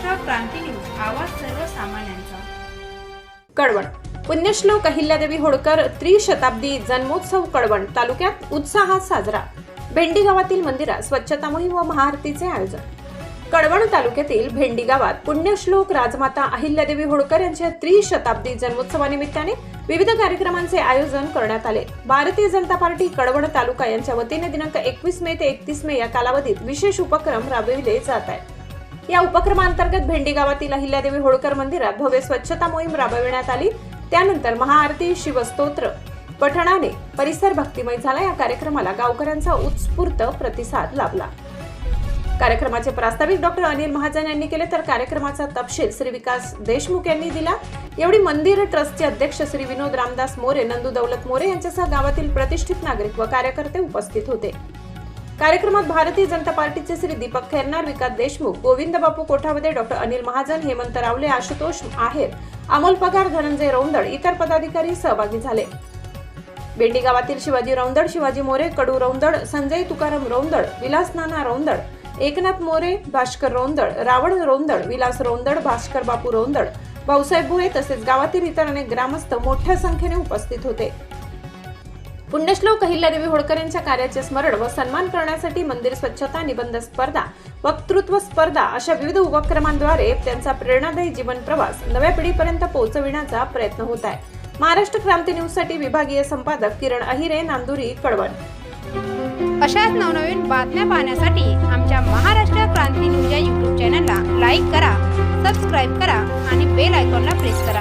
क्रांती news आवाज सर्वसामान्यांचा. कळवण. पुण्यश्लोक अहिल्यादेवी होळकर त्रिशताब्दी जन्मोत्सव कळवण तालुक्यात उत्साहात साजरा. भेंडी गावातील मंदिरात स्वच्छता मोहीम व महाआरतीचे आयोजन. कळवण तालुक्यातील भेंडी गावात पुण्यश्लोक राजमाता अहिल्यादेवी होळकर यांच्या त्रिशताब्दी जन्मोत्सवानिमित्ताने विविध कार्यक्रमांचे आयोजन करण्यात आले. भारतीय जनता पार्टी कळवण तालुका यांच्या वतीने दिनांक एकवीस मे ते एकतीस मे या कालावधीत विशेष उपक्रम राबविले जात आहेत. या उपक्रमांतर्गत भेंडी गावातील अहिल्यादेवी होळकर मंदिरात भव्य स्वच्छता मोहीम राबविण्यात आली. त्यानंतर महाआरती शिवस्तोत्र पठणाने परिसर भक्तिमय झाला. या कार्यक्रमाला गावकऱ्यांचा उत्स्फूर्त प्रतिसाद लाभला. कार्यक्रमाचे प्रास्ताविक डॉक्टर अनिल महाजन यांनी केले तर कार्यक्रमाचा तपशील श्री विकास देशमुख यांनी दिला. एवढी मंदिर ट्रस्टचे अध्यक्ष श्री विनोद रामदास मोरे नंदू दौलत मोरे यांच्यासह गावातील प्रतिष्ठित नागरिक व कार्यकर्ते उपस्थित होते. कार्यक्रमात भारतीय जनता पार्टीचे श्री दीपक खैरनार विकास देशमुख गोविंद बापू कोठावदे डॉक्टर अनिल महाजन हेमंत रावले आशुतोष आहेर अमोल पगार धनंजय रौंदड इतर पदाधिकारी सहभागी झाले. बेंडी गावातील शिवाजी रौंदड शिवाजी मोरे कडू रौंदळ संजय तुकाराम रौंदळ विलास नाना रौंदळ एकनाथ मोरे भास्कर रौंदळ रावण रौंदड विलास रौंदड भास्कर बापू रौंदड भाऊसाहेब भुळे तसेच गावातील इतर अनेक ग्रामस्थ मोठ्या संख्येने उपस्थित होते. पुण्यश्लोक अहिल्यादेवी होळकर यांच्या कार्याचे स्मरण व सन्मान करण्यासाठी मंदिर स्वच्छता निबंध स्पर्धा वक्तृत्व स्पर्धा अशा विविध उपक्रमांद्वारे त्यांचा प्रेरणादायी जीवन प्रवास नव्या पिढीपर्यंत पोहोचविण्याचा प्रयत्न होत आहे. महाराष्ट्र क्रांती न्यूजसाठी विभागीय संपादक किरण अहिरे नांदुरी कळवण. अशाच नवनवीन बातम्या पाहण्यासाठी आमच्या महाराष्ट्र क्रांती न्यूज या यूट्यूब चॅनलला लाईक करा सबस्क्राईब करा आणि बेल आयकॉनला प्रेस करा.